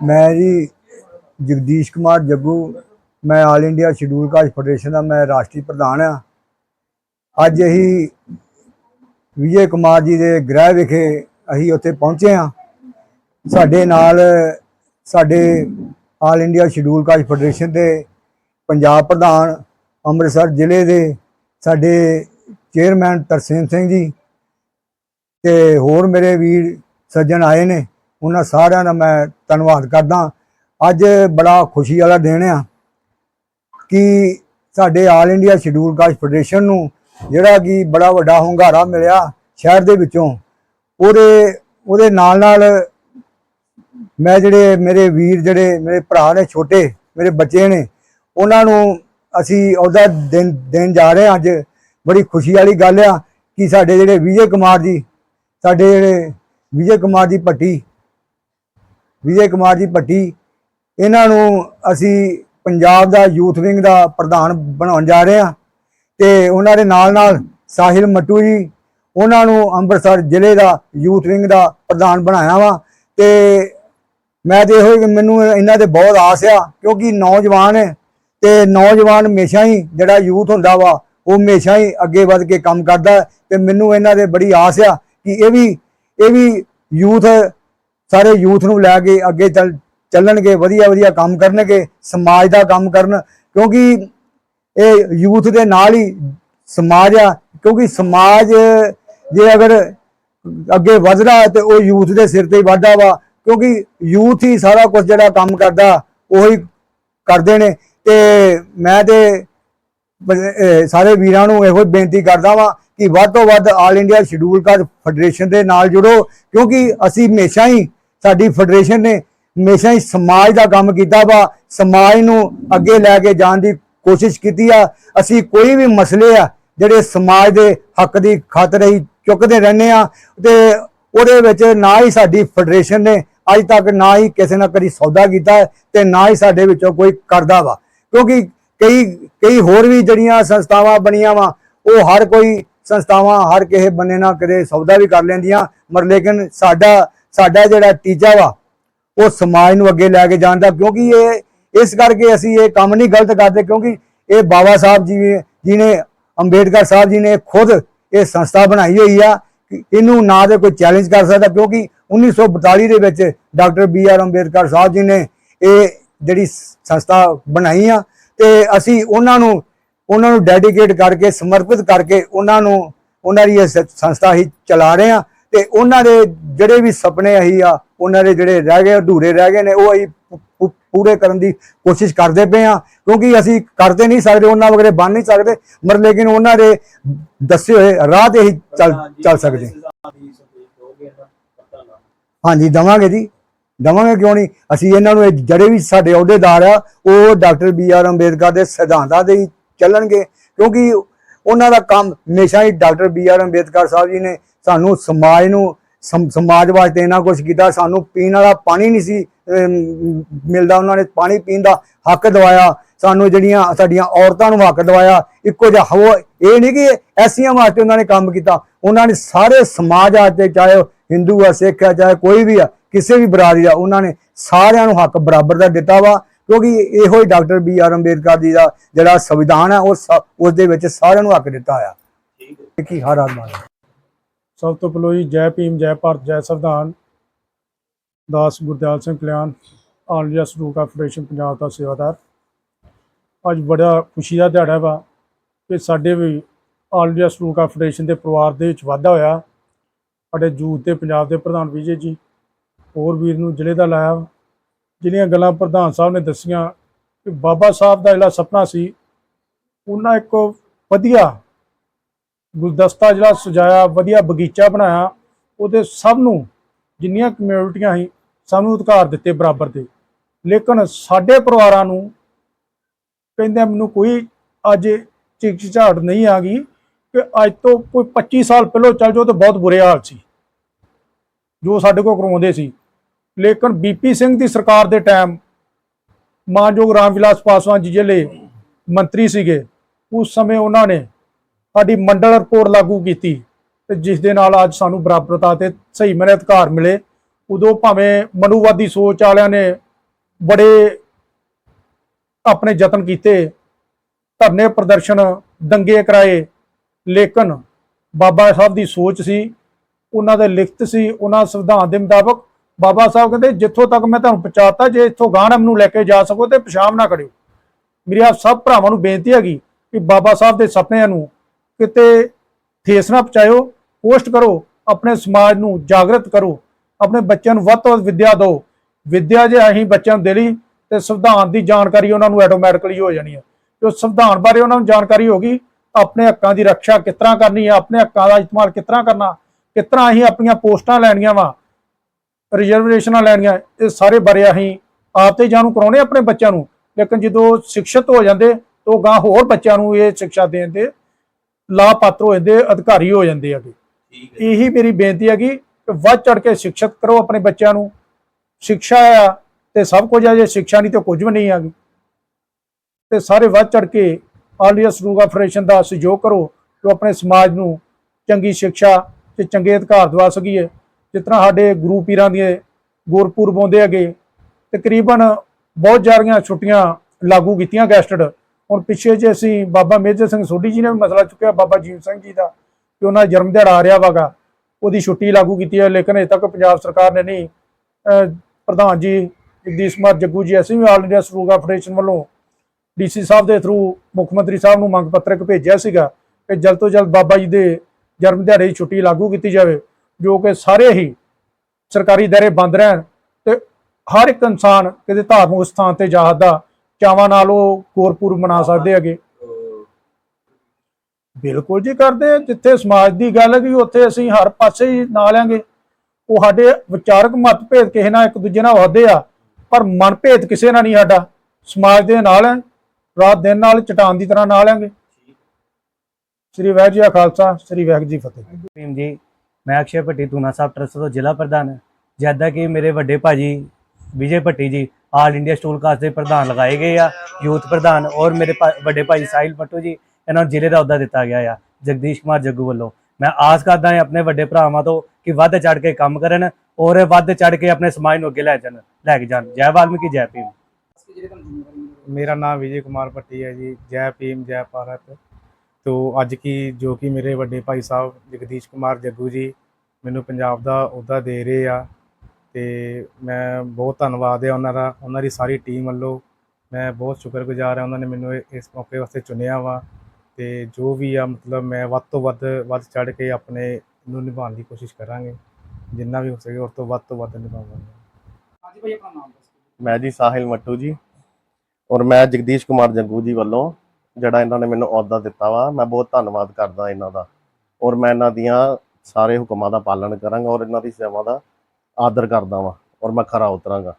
ਮੈਂ ਜੀ ਜਗਦੀਸ਼ ਕੁਮਾਰ ਜੱਗੂ, ਮੈਂ all India scheduled caste federation ਦਾ ਮੈਂ ਰਾਸ਼ਟਰੀ ਪ੍ਰਧਾਨ ਆ ਅੱਜ ਅਸੀਂ ਵਿਜੇ ਕੁਮਾਰ ਜੀ ਦੇ ਗ੍ਰਹਿ ਵਿਖੇ ਅਸੀਂ ਉੱਥੇ ਪਹੁੰਚੇ ਆ ਸਾਡੇ ਨਾਲ ਸਾਡੇ all India scheduled caste federation ਦੇ ਪੰਜਾਬ ਪ੍ਰਧਾਨ, ਅੰਮ੍ਰਿਤਸਰ ਜ਼ਿਲ੍ਹੇ ਦੇ ਸਾਡੇ ਚੇਅਰਮੈਨ ਤਰਸੇਮ ਸਿੰਘ ਜੀ ਤੇ ਹੋਰ ਮੇਰੇ ਵੀਰ ਸੱਜਣ ਆਏ ਨੇ। ਉਹਨਾਂ ਸਾਰਿਆਂ ਦਾ ਮੈਂ ਧੰਨਵਾਦ ਕਰਦਾ। ਅੱਜ ਬੜਾ ਖੁਸ਼ੀ ਵਾਲਾ ਦਿਨ ਆ ਕਿ ਸਾਡੇ all India scheduled caste federation ਨੂੰ ਜਿਹੜਾ ਕਿ ਬੜਾ ਵੱਡਾ ਹੁੰਗਾਰਾ ਮਿਲਿਆ ਸ਼ਹਿਰ ਦੇ ਵਿੱਚੋਂ। ਉਹਦੇ ਉਹਦੇ ਨਾਲ ਨਾਲ ਮੈਂ ਜਿਹੜੇ ਮੇਰੇ ਵੀਰ ਜਿਹੜੇ ਮੇਰੇ ਭਰਾ ਨੇ, ਛੋਟੇ ਮੇਰੇ ਬੱਚੇ ਨੇ, ਉਹਨਾਂ ਨੂੰ ਅਸੀਂ ਉਹਦਾ ਦਿਨ ਦੇਣ ਜਾ ਰਹੇ ਹਾਂ ਅੱਜ। ਬੜੀ ਖੁਸ਼ੀ ਵਾਲੀ ਗੱਲ ਆ ਕਿ ਸਾਡੇ ਜਿਹੜੇ ਵਿਜੇ ਕੁਮਾਰ ਜੀ, ਸਾਡੇ ਜਿਹੜੇ ਵਿਜੇ ਕੁਮਾਰ ਜੀ ਭੱਟੀ ਵਿਜੇ ਕੁਮਾਰ ਜੀ ਭੱਟੀ, ਇਹਨਾਂ ਨੂੰ ਅਸੀਂ ਪੰਜਾਬ ਦਾ ਯੂਥ ਵਿੰਗ ਦਾ ਪ੍ਰਧਾਨ ਬਣਾਉਣ ਜਾ ਰਹੇ ਹਾਂ ਤੇ ਉਹਨਾਂ ਦੇ ਨਾਲ ਨਾਲ ਸਾਹਿਲ ਮੱਟੂ ਜੀ, ਉਹਨਾਂ ਨੂੰ ਅੰਮ੍ਰਿਤਸਰ ਜ਼ਿਲ੍ਹੇ ਦਾ ਯੂਥ ਵਿੰਗ ਦਾ ਪ੍ਰਧਾਨ ਬਣਾਇਆ ਵਾ ਤੇ ਮੈਂ ਤੇ ਇਹੋ ਹੀ ਮੈਨੂੰ ਇਹਨਾਂ ਤੇ ਬਹੁਤ ਆਸ ਆ ਕਿਉਂਕਿ ਨੌਜਵਾਨ ਹੈ ਤੇ ਨੌਜਵਾਨ ਹਮੇਸ਼ਾ ਹੀ ਜਿਹੜਾ ਯੂਥ ਹੁੰਦਾ ਵਾ ਉਹ ਹਮੇਸ਼ਾ ਹੀ ਅੱਗੇ ਵੱਧ ਕੇ ਕੰਮ ਕਰਦਾ ਹੈ ਤੇ ਮੈਨੂੰ ਇਹਨਾਂ ਦੇ ਬੜੀ ਆਸ ਆ ਕਿ ਇਹ ਵੀ ਇਹ ਵੀ ਯੂਥ ਸਾਰੇ ਯੂਥ ਨੂੰ ਲੈ ਕੇ ਅੱਗੇ ਚੱਲ ਚੱਲਣਗੇ, ਵਧੀਆ ਵਧੀਆ ਕੰਮ ਕਰਨਗੇ, ਸਮਾਜ ਦਾ ਕੰਮ ਕਰਨ, ਕਿਉਂਕਿ ਇਹ ਯੂਥ ਦੇ ਨਾਲ ਹੀ ਸਮਾਜ ਆ, ਕਿਉਂਕਿ ਸਮਾਜ ਜੇ ਅਗਰ ਅੱਗੇ ਵਧਦਾ ਹੈ ਤੇ ਉਹ ਯੂਥ ਦੇ ਸਿਰ ਤੇ ਹੀ ਵਧਦਾ ਵਾ, ਕਿਉਂਕਿ ਯੂਥ ਹੀ ਸਾਰਾ ਕੁਝ ਜਿਹੜਾ ਕੰਮ ਕਰਦਾ, ਉਹੀ ਕਰਦੇ ਨੇ। ਤੇ ਮੈਂ ਤੇ ਸਾਰੇ ਵੀਰਾਂ ਨੂੰ ਇਹੋ ਬੇਨਤੀ ਕਰਦਾ ਵਾਂ ਕਿ ਵੱਧ ਤੋਂ ਵੱਧ all India scheduled caste federation ਦੇ ਨਾਲ ਜੁੜੋ, ਕਿਉਂਕਿ ਅਸੀਂ ਹਮੇਸ਼ਾ ਹੀ ਸਾਡੀ ਫੈਡਰੇਸ਼ਨ ਨੇ ਹਮੇਸ਼ਾ ਹੀ ਸਮਾਜ ਦਾ ਕੰਮ ਕੀਤਾ ਵਾ, ਸਮਾਜ ਨੂੰ ਅੱਗੇ ਲੈ ਕੇ ਜਾਣ ਦੀ ਕੋਸ਼ਿਸ਼ ਕੀਤੀ ਆ। ਅਸੀਂ ਕੋਈ ਵੀ ਮਸਲੇ ਆ, ਜਿਹੜੇ ਸਮਾਜ ਦੇ ਹੱਕ ਦੀ ਖਾਤਰ ਹੀ ਚੁੱਕਦੇ ਰਹਿੰਦੇ ਆ ਤੇ ਉਹਦੇ ਵਿੱਚ ਨਾ ਹੀ ਸਾਡੀ ਫੈਡਰੇਸ਼ਨ ਨੇ ਅੱਜ ਤੱਕ ਨਾ ਹੀ ਕਿਸੇ ਨਾਲ ਕਦੀ ਸੌਦਾ ਕੀਤਾ ਹੈ ਤੇ ਨਾ ਹੀ ਸਾਡੇ ਵਿੱਚੋਂ ਕੋਈ ਕਰਦਾ ਵਾ। ਕਿਉਂਕਿ ਕਈ ਕਈ ਹੋਰ ਵੀ ਜਿਹੜੀਆਂ ਸੰਸਥਾਵਾਂ ਬਣੀਆਂ ਵਾ, ਉਹ ਹਰ ਕੋਈ ਸੰਸਥਾਵਾਂ, ਹਰ ਕਿਸੇ ਬੰਨੇ ਨਾਲ ਕਦੇ ਸੌਦਾ ਵੀ ਕਰ ਲੈਂਦੀਆਂ ਮਰ ਲੇਕਿਨ ਸਾਡਾ ਸਾਡਾ ਜਿਹੜਾ ਟੀਚਾ ਵਾ, ਉਹ ਸਮਾਜ ਨੂੰ ਅੱਗੇ ਲੈ ਕੇ ਜਾਣ ਦਾ, ਕਿਉਂਕਿ ਇਹ, ਇਸ ਕਰਕੇ ਅਸੀਂ ਇਹ ਕੰਮ ਨਹੀਂ ਗਲਤ ਕਰਦੇ, ਕਿਉਂਕਿ ਇਹ ਬਾਬਾ ਸਾਹਿਬ ਜੀ ਜੀ ਨੇ, ਅੰਬੇਡਕਰ ਸਾਹਿਬ ਜੀ ਨੇ ਖੁਦ ਇਹ ਸੰਸਥਾ ਬਣਾਈ ਹੋਈ ਆ ਇਹਨੂੰ ਨਾ ਤੇ ਕੋਈ ਚੈਲੰਜ ਕਰ ਸਕਦਾ, ਕਿਉਂਕਿ 1942 ਦੇ ਵਿੱਚ doctor B R Ambedkar Sahib ji ਨੇ ਇਹ ਜਿਹੜੀ ਸੰਸਥਾ ਬਣਾਈ ਆ, ਤੇ ਅਸੀਂ ਉਹਨਾਂ ਨੂੰ ਉਹਨਾਂ ਨੂੰ ਡੈਡੀਕੇਟ ਕਰਕੇ, ਸਮਰਪਿਤ ਕਰਕੇ ਉਹਨਾਂ ਨੂੰ, ਉਹਨਾਂ ਦੀ ਇਹ ਸੰਸਥਾ ਹੀ ਚਲਾ ਰਹੇ ਆ ਤੇ ਉਹਨਾਂ ਦੇ ਜਿਹੜੇ ਵੀ ਸੁਪਨੇ ਆਹੀ ਆ, ਉਹਨਾਂ ਦੇ ਜਿਹੜੇ ਰਹਿ ਗਏ, ਅਧੂਰੇ ਰਹਿ ਗਏ ਨੇ, ਉਹ ਅਸੀਂ ਪੂਰੇ ਕਰਨ ਦੀ ਕੋਸ਼ਿਸ਼ ਕਰਦੇ ਪਏ ਆ ਕਿਉਂਕਿ ਅਸੀਂ ਕਰਦੇ ਨਹੀਂ ਸਕਦੇ, ਉਹਨਾਂ ਵਗਰੇ ਬਣ ਨਹੀਂ ਸਕਦੇ ਮਰ ਲੇਕਿਨ ਉਹਨਾਂ ਦੇ ਦੱਸੇ ਹੋਏ ਰਾਹ ਤੇ ਹੀ ਚੱਲ ਚੱਲ ਸਕਦੇ ਹਾਂਜੀ, ਦਵਾਂਗੇ ਜੀ, ਦਵਾਂਗੇ ਕਿਉਂ ਨਹੀਂ? ਅਸੀਂ ਇਹਨਾਂ ਨੂੰ ਜਿਹੜੇ ਵੀ ਸਾਡੇ ਅਹੁਦੇਦਾਰ ਆ, ਉਹ ਡਾਕਟਰ ਬੀ ਆਰ ਅੰਬੇਦਕਰ ਦੇ ਸਿਧਾਂਤਾਂ ਦੇ ਹੀ ਚੱਲਣਗੇ, ਕਿਉਂਕਿ ਉਹਨਾਂ ਦਾ ਕੰਮ ਹਮੇਸ਼ਾ ਹੀ doctor B R Ambedkar Sahib ji ਨੇ ਸਾਨੂੰ ਸਮਾਜ ਨੂੰ ਸਮ- ਸਮਾਜ ਵਾਸਤੇ ਇਹਨਾਂ ਕੁਝ ਕੀਤਾ ਸਾਨੂੰ ਪੀਣ ਵਾਲਾ ਪਾਣੀ ਨਹੀਂ ਸੀ ਮਿਲਦਾ ਉਹਨਾਂ ਨੇ ਪਾਣੀ ਪੀਣ ਦਾ ਹੱਕ ਦਵਾਇਆ ਸਾਨੂੰ ਜਿਹੜੀਆਂ ਸਾਡੀਆਂ ਔਰਤਾਂ ਨੂੰ ਹੱਕ ਦਵਾਇਆ ਇੱਕੋ ਜਿਹਾ ਹੋ ਇਹ ਨਹੀਂ ਕਿ ਐਸੀਆਂ ਵਾਸਤੇ ਉਹਨਾਂ ਨੇ ਕੰਮ ਕੀਤਾ ਉਹਨਾਂ ਨੇ ਸਾਰੇ ਸਮਾਜ ਵਾਸਤੇ ਚਾਹੇ ਹਿੰਦੂ ਆ ਸਿੱਖ ਆ ਚਾਹੇ ਕੋਈ ਵੀ ਆ ਕਿਸੇ ਵੀ ਬਰਾਦਰੀ ਦਾ ਉਹਨਾਂ ਨੇ ਸਾਰਿਆਂ ਨੂੰ ਹੱਕ ਬਰਾਬਰ ਦਾ ਦਿੱਤਾ ਵਾ ਕਿਉਂਕਿ ਇਹੋ ਹੀ doctor B R Ambedkar ji ਦਾ ਜਿਹੜਾ ਸੰਵਿਧਾਨ ਹੈ ਉਹ ਸ- ਉਸ ਦੇ ਵਿੱਚ ਸਾਰਿਆਂ ਨੂੰ ਹੱਕ ਦਿੱਤਾ ਆ ਕੀ ਹਰ ਆਦਮਾ ਸਭ ਤੋਂ ਪਹਿਲਾਂ ਜੀ, ਜੈ ਭੀਮ, ਜੈ ਭਾਰਤ, ਜੈ ਸੰਵਿਧਾਨ, ਦਾਸ Gurdial Singh Kalyan all India student federation Punjab ਦਾ ਸੇਵਾਦਾਰ ਅੱਜ ਬੜਾ ਖੁਸ਼ੀ ਦਾ ਦਿਹਾੜਾ ਵਾ ਕਿ ਸਾਡੇ ਵੀ ਆਲ ਇੰਡੀਆ ਸਟੂਡੈਂਟ ਫੈਡਰੇਸ਼ਨ ਦੇ ਪਰਿਵਾਰ ਦੇ ਵਿੱਚ ਵਾਧਾ ਹੋਇਆ ਸਾਡੇ ਜੂਥ ਦੇ ਪੰਜਾਬ ਦੇ ਪ੍ਰਧਾਨ ਵਿਜੇ ਜੀ, ਹੋਰ ਵੀਰ ਨੂੰ ਜ਼ਿਲ੍ਹੇ ਦਾ ਲਾਇਆ ਵਾ। ਜਿਹੜੀਆਂ ਗੱਲਾਂ ਪ੍ਰਧਾਨ ਸਾਹਿਬ ਨੇ ਦੱਸੀਆਂ ਕਿ ਬਾਬਾ ਸਾਹਿਬ ਦਾ ਜਿਹੜਾ ਸੁਪਨਾ ਸੀ, ਉਹਨਾਂ ਇੱਕ ਵਧੀਆ ਗੁਲਦਸਤਾ ਜਿਹੜਾ ਸਜਾਇਆ, ਵਧੀਆ ਬਗੀਚਾ ਬਣਾਇਆ, ਉਹਦੇ ਸਭ ਨੂੰ, ਜਿੰਨੀਆਂ ਕਮਿਊਨਿਟੀਆਂ ਸੀ ਸਭ ਨੂੰ ਅਧਿਕਾਰ ਦਿੱਤੇ ਬਰਾਬਰ ਦੇ। ਲੇਕਿਨ ਸਾਡੇ ਪਰਿਵਾਰਾਂ ਨੂੰ ਕਹਿੰਦੇ ਮੈਨੂੰ ਕੋਈ ਅੱਜ ਚਿਕ ਝਾੜ ਨਹੀਂ ਆ ਗਈ ਕਿ ਅੱਜ ਤੋਂ ਕੋਈ 25 ਸਾਲ ਪਹਿਲਾਂ ਚੱਲ ਜਾਓ ਤਾਂ ਬਹੁਤ ਬੁਰੇ ਹਾਲ ਸੀ, ਜੋ ਸਾਡੇ ਕੋਲ ਕਰਵਾਉਂਦੇ ਸੀ। ਲੇਕਿਨ ਬੀਪੀ ਸਿੰਘ ਦੀ ਸਰਕਾਰ ਦੇ ਟਾਈਮ ਮਾਨਯੋਗ ਰਾਮ ਵਿਲਾਸ ਪਾਸਵਾਨ ਜੀ ਜਿਹੜੇ ਮੰਤਰੀ ਸੀਗੇ, ਉਸ ਸਮੇਂ ਉਹਨਾਂ ਨੇ ਸਾਡੀ ਮੰਡਲ ਰਿਪੋਰਟ ਲਾਗੂ ਕੀਤੀ ਤੇ ਜਿਸ ਦੇ ਨਾਲ ਅੱਜ ਸਾਨੂੰ ਬਰਾਬਰਤਾ ਤੇ ਸਹੀ ਮਨੇ ਅਧਿਕਾਰ ਮਿਲੇ। ਉਦੋਂ ਭਾਵੇਂ ਮਨੂਵਾਦੀ ਸੋਚ ਵਾਲਿਆਂ ਨੇ ਬੜੇ ਆਪਣੇ ਯਤਨ ਕੀਤੇ, ਧਰਨੇ ਪ੍ਰਦਰਸ਼ਨ ਦੰਗੇ ਕਰਾਏ, ਲੇਕਿਨ ਬਾਬਾ ਸਾਹਿਬ ਦੀ ਸੋਚ ਸੀ, ਉਹਨਾਂ ਦੇ ਲਿਖਤ ਸੀ, ਉਹਨਾਂ ਸੰਵਿਧਾਨ ਦੇ ਮੁਤਾਬਕ ਬਾਬਾ ਸਾਹਿਬ ਕਹਿੰਦੇ, ਜਿੱਥੋਂ ਤੱਕ ਮੈਂ ਤੁਹਾਨੂੰ ਪਹੁੰਚਾਤਾ, ਜੇ ਇੱਥੋਂ ਗਾਣਾ ਮੈਨੂੰ ਲੈ ਕੇ ਜਾ ਸਕੋ ਤੇ ਪਛਾਣ ਨਾ ਕਰਿਓ। ਮੇਰੀ ਆਪ ਸਭ ਭਰਾਵਾਂ ਨੂੰ ਬੇਨਤੀ ਹੈਗੀ ਕਿ ਬਾਬਾ ਸਾਹਿਬ ਦੇ ਸੁਪਨਿਆਂ ਨੂੰ ਕਿਤੇ ਠੇਸ ਨਾ ਪਹੁੰਚਾਇਓ ਪੋਸਟ ਕਰੋ ਆਪਣੇ ਸਮਾਜ ਨੂੰ ਜਾਗਰਤ ਕਰੋ, ਆਪਣੇ ਬੱਚਿਆਂ ਨੂੰ ਵੱਧ ਤੋਂ ਵੱਧ ਵਿੱਦਿਆ ਦਿਓ। ਵਿੱਦਿਆ ਜੇ ਅਸੀਂ ਬੱਚਿਆਂ ਨੂੰ ਦੇ ਲਈ, ਤੇ ਸੰਵਿਧਾਨ ਦੀ ਜਾਣਕਾਰੀ ਉਹਨਾਂ ਨੂੰ ਆਟੋਮੈਟਿਕਲੀ ਹੋ ਜਾਣੀ ਹੈ। ਜੋ ਸੰਵਿਧਾਨ ਬਾਰੇ ਉਹਨਾਂ ਨੂੰ ਜਾਣਕਾਰੀ ਹੋਗੀ ਆਪਣੇ ਹੱਕਾਂ ਦੀ ਰੱਖਿਆ ਕਿਸ ਤਰ੍ਹਾਂ ਕਰਨੀ ਹੈ, ਆਪਣੇ ਹੱਕਾਂ ਦਾ ਇਸਤੇਮਾਲ ਕਿਸ ਤਰ੍ਹਾਂ ਕਰਨਾ, ਕਿਸ ਤਰ੍ਹਾਂ ਅਸੀਂ ਆਪਣੀਆਂ ਪੋਸਟਾਂ ਲੈਣੀਆਂ ਵਾ ਰਿਜ਼ਰਵੇਸ਼ਨਾਂ ਲੈਣੀਆਂ, ਇਹ ਸਾਰੇ ਬਾਰੇ ਅਸੀਂ ਆਪ ਤੇ ਜਾਣੂ ਕਰਾਉਣੇ ਆਪਣੇ ਬੱਚਿਆਂ ਨੂੰ। ਲੇਕਿਨ ਜਦੋਂ ਸਿੱਖਿਅਤ ਹੋ ਜਾਂਦੇ, ਤਾਂ ਗਾਂ ਹੋਰ ਬੱਚਿਆਂ ਨੂੰ ਇਹ ਸਿੱਖਿਆ ਦੇਣ ਦੇ ਲਾਭਪਾਤਰ ਹੋ ਜਾਂਦੇ ਅਧਿਕਾਰੀ ਹੋ ਜਾਂਦੇ ਹੈ ਇਹੀ ਮੇਰੀ ਬੇਨਤੀ ਹੈਗੀ ਕਿ ਵੱਧ ਚੜ ਕੇ ਸਿੱਖਿਅਤ ਕਰੋ ਆਪਣੇ ਬੱਚਿਆਂ ਨੂੰ। ਸਿੱਖਿਆ ਆ ਤੇ ਸਭ ਕੁਝ ਆ ਜੇ ਸਿੱਖਿਆ ਨਹੀਂ ਤੇ ਕੁਝ ਵੀ ਨਹੀਂ ਹੈਗੀ। ਤੇ ਸਾਰੇ ਵੱਧ ਚੜ ਕੇ ਆਲ ਇੰਡੀਆ ਸਟੂਡੈਂਟ ਫੈਡਰੇਸ਼ਨ ਦਾ ਸਹਿਯੋਗ ਕਰੋ ਕਿ ਆਪਣੇ ਸਮਾਜ ਨੂੰ ਚੰਗੀ ਸਿੱਖਿਆ ਤੇ ਚੰਗੇ ਅਧਿਕਾਰ ਦਵਾ ਸਕੀਏ। ਜਿਸ ਤਰ੍ਹਾਂ ਸਾਡੇ ਗੁਰੂ ਪੀਰਾਂ ਦੀਆਂ ਗੁਰਪੁਰਬ ਆਉਂਦੇ ਹੈਗੇ ਤਕਰੀਬਨ ਬਹੁਤ ਜ਼ਿਆਦੀਆਂ ਛੁੱਟੀਆਂ ਲਾਗੂ ਕੀਤੀਆਂ ਗੈਸਟਡ। ਹੁਣ ਪਿੱਛੇ ਜੇ ਅਸੀਂ ਬਾਬਾ ਮੇਜਰ ਸਿੰਘ ਸੋਢੀ ਜੀ ਨੇ ਵੀ ਮਸਲਾ ਚੁੱਕਿਆ, ਬਾਬਾ ਜੀਵ ਸਿੰਘ ਜੀ ਦਾ, ਕਿ ਉਹਨਾਂ ਦਾ ਜਨਮ ਦਿਹਾੜਾ ਆ ਰਿਹਾ ਵਾਗਾ, ਉਹਦੀ ਛੁੱਟੀ ਲਾਗੂ ਕੀਤੀ ਹੈ, ਲੇਕਿਨ ਅਜੇ ਤੱਕ ਪੰਜਾਬ ਸਰਕਾਰ ਨੇ ਨਹੀਂ ਪ੍ਰਧਾਨ ਜੀ ਜਗਦੀਸ਼ ਕੁਮਾਰ ਜੱਗੂ ਜੀ, ਅਸੀਂ ਵੀ ਆਲ ਇੰਡੀਆ ਸਰੂਗਾ ਫੈਡਰੇਸ਼ਨ ਵੱਲੋਂ ਡੀਸੀ ਸਾਹਿਬ ਦੇ ਥਰੂ ਮੁੱਖ ਮੰਤਰੀ ਸਾਹਿਬ ਨੂੰ ਮੰਗ ਪੱਤਰਕ ਭੇਜਿਆ ਸੀਗਾ ਕਿ ਜਲਦ ਤੋਂ ਜਲਦ ਬਾਬਾ ਜੀ ਦੇ ਜਨਮ ਦਿਹਾੜੇ ਦੀ ਛੁੱਟੀ ਲਾਗੂ ਕੀਤੀ ਜਾਵੇ, ਜੋ ਕਿ ਸਾਰੇ ਹੀ ਸਰਕਾਰੀ ਦਾਇਰੇ ਬੰਦ ਰਹਿਣ ਤੇ ਹਰ ਇੱਕ ਇਨਸਾਨ ਕਿਤੇ ਧਾਰਮਿਕ ਸਥਾਨ ਤੇ ਜਾ ਸਕਦਾ ਚਾਵਾਂ ਨਾਲ ਉਹ ਗੁਰਪੁਰਬ ਮਨਾ ਸਕਦੇ ਹੈਗੇ। ਬਿਲਕੁਲ ਜੀ ਕਰਦੇ ਆ। ਜਿੱਥੇ ਸਮਾਜ ਦੀ ਗੱਲ ਹੈਗੀ ਉੱਥੇ ਅਸੀਂ ਹਰ ਪਾਸੇ ਹੀ ਨਾ ਲਾਂਗੇ। ਉਹ ਸਾਡੇ ਵਿਚਾਰਕ ਮਤਭੇਦ ਕਿਸੇ ਨਾਲ ਇੱਕ ਦੂਜੇ ਨਾਲ ਵਧਦੇ ਆ, ਪਰ ਮਨਭੇਦ ਕਿਸੇ ਨਾਲ ਨਹੀਂ ਸਾਡਾ। ਸਮਾਜ ਦੇ ਨਾਲ ਹੈ, ਰਾਤ ਦਿਨ ਨਾਲ ਚਟਾਨ ਦੀ ਤਰ੍ਹਾਂ ਨਾਲ ਲਾਂਗੇ। ਸ੍ਰੀ ਵਾਹਿਗੁਰੂ ਜੀ ਕਾ ਖਾਲਸਾ, ਸ੍ਰੀ ਵਾਹਿਗੁਰੂ ਜੀ ਫਤਿਹ। ਭੀਮ ਜੀ, ਮੈਂ ਅਕਸ਼ੇ ਭੱਟੀ, ਤੂਨਾ ਸਾਹਿਬ ਟਰਸਟ ਤੋਂ ਜ਼ਿਲ੍ਹਾ ਪ੍ਰਧਾਨ ਜਿੱਦਾਂ ਕਿ ਮੇਰੇ ਵੱਡੇ ਭਾਜੀ ਵਿਜੇ ਭੱਟੀ ਜੀ ਆਲ ਇੰਡੀਆ ਸਟੂਲ ਕਾਸਟ ਦੇ ਪ੍ਰਧਾਨ ਲਗਾਏ ਗਏ ਆ ਯੂਥ ਪ੍ਰਧਾਨ ਔਰ ਮੇਰੇ ਭਾ- ਵੱਡੇ ਭਾਈ ਸਾਹਿਲ ਪੱਟੂ ਜੀ ਇਹਨਾਂ ਨੂੰ ਜ਼ਿਲ੍ਹੇ ਦਾ ਅਹੁਦਾ ਦਿੱਤਾ ਗਿਆ ਆ ਜਗਦੀਸ਼ ਕੁਮਾਰ ਜੱਗੂ ਵੱਲੋਂ ਮੈਂ ਆਸ ਕਰਦਾ ਹਾਂ ਆਪਣੇ ਵੱਡੇ ਭਰਾਵਾਂ ਤੋਂ ਕਿ ਵੱਧ ਚੜ ਕੇ ਕੰਮ ਕਰਨ ਔਰ ਵੱਧ ਚੜ ਕੇ ਆਪਣੇ ਸਮਾਜ ਨੂੰ ਅੱਗੇ ਲੈ ਜਾਣ ਲੈ ਕੇ ਜਾਣ ਜੈ ਵਾਲਮੀਕੀ ਜੈ ਭੀਮ मेरा नाम विजय कुमार भट्टी है जी जय भीम जय भारत तो ਅੱਜ ਕੀ ਜੋ ਕਿ ਮੇਰੇ ਵੱਡੇ ਭਾਈ ਸਾਹਿਬ ਜਗਦੀਸ਼ ਕੁਮਾਰ ਜੱਗੂ ਜੀ ਮੈਨੂੰ ਪੰਜਾਬ ਦਾ ਅਹੁਦਾ ਦੇ ਰਹੇ ਆ ਤੇ ਮੈਂ ਬਹੁਤ ਧੰਨਵਾਦ ਹੈ ਉਹਨਾਂ ਦਾ ਉਹਨਾਂ ਦੀ ਸਾਰੀ ਟੀਮ ਵੱਲੋਂ। ਮੈਂ ਬਹੁਤ ਸ਼ੁਕਰਗੁਜ਼ਾਰ ਹਾਂ ਉਹਨਾਂ ਨੇ ਮੈਨੂੰ ਇਸ ਮੌਕੇ ਵਾਸਤੇ ਚੁਣਿਆ ਵਾ ਤੇ ਜੋ ਵੀ ਆ ਮਤਲਬ ਮੈਂ ਵੱਧ ਤੋਂ ਵੱਧ ਵੱਧ ਚੜ ਕੇ ਆਪਣੇ ਨੂੰ ਨਿਭਾਉਣ ਦੀ ਕੋਸ਼ਿਸ਼ ਕਰਾਂਗੇ। ਜਿੰਨਾ ਵੀ ਹੋ ਸਕੇ ਉਸ ਤੋਂ ਵੱਧ ਤੋਂ ਵੱਧ ਨਿਭਾਵਾਂਗੇ। ਮੈਂ ਜੀ ਸਾਹਿਲ ਮੱਟੂ ਜੀ ਔਰ ਮੈਂ ਜਗਦੀਸ਼ ਕੁਮਾਰ ਜੱਗੂ ਜੀ ਵੱਲੋਂ ਜਿਹੜਾ ਇਹਨਾਂ ਨੇ ਮੈਨੂੰ ਅਹੁਦਾ ਦਿੱਤਾ ਵਾ ਮੈਂ ਬਹੁਤ ਧੰਨਵਾਦ ਕਰਦਾ ਇਹਨਾਂ ਦਾ। ਔਰ ਮੈਂ ਇਹਨਾਂ ਦੀਆਂ ਸਾਰੇ ਹੁਕਮਾਂ ਦਾ ਪਾਲਣ ਕਰਾਂਗਾ ਔਰ ਇਹਨਾਂ ਦੀ ਸੇਵਾ ਦਾ ਆਦਰ ਕਰਦਾ ਵਾਂ ਔਰ ਮੈਂ ਖਰਾ ਉਤਰਾਂਗਾ।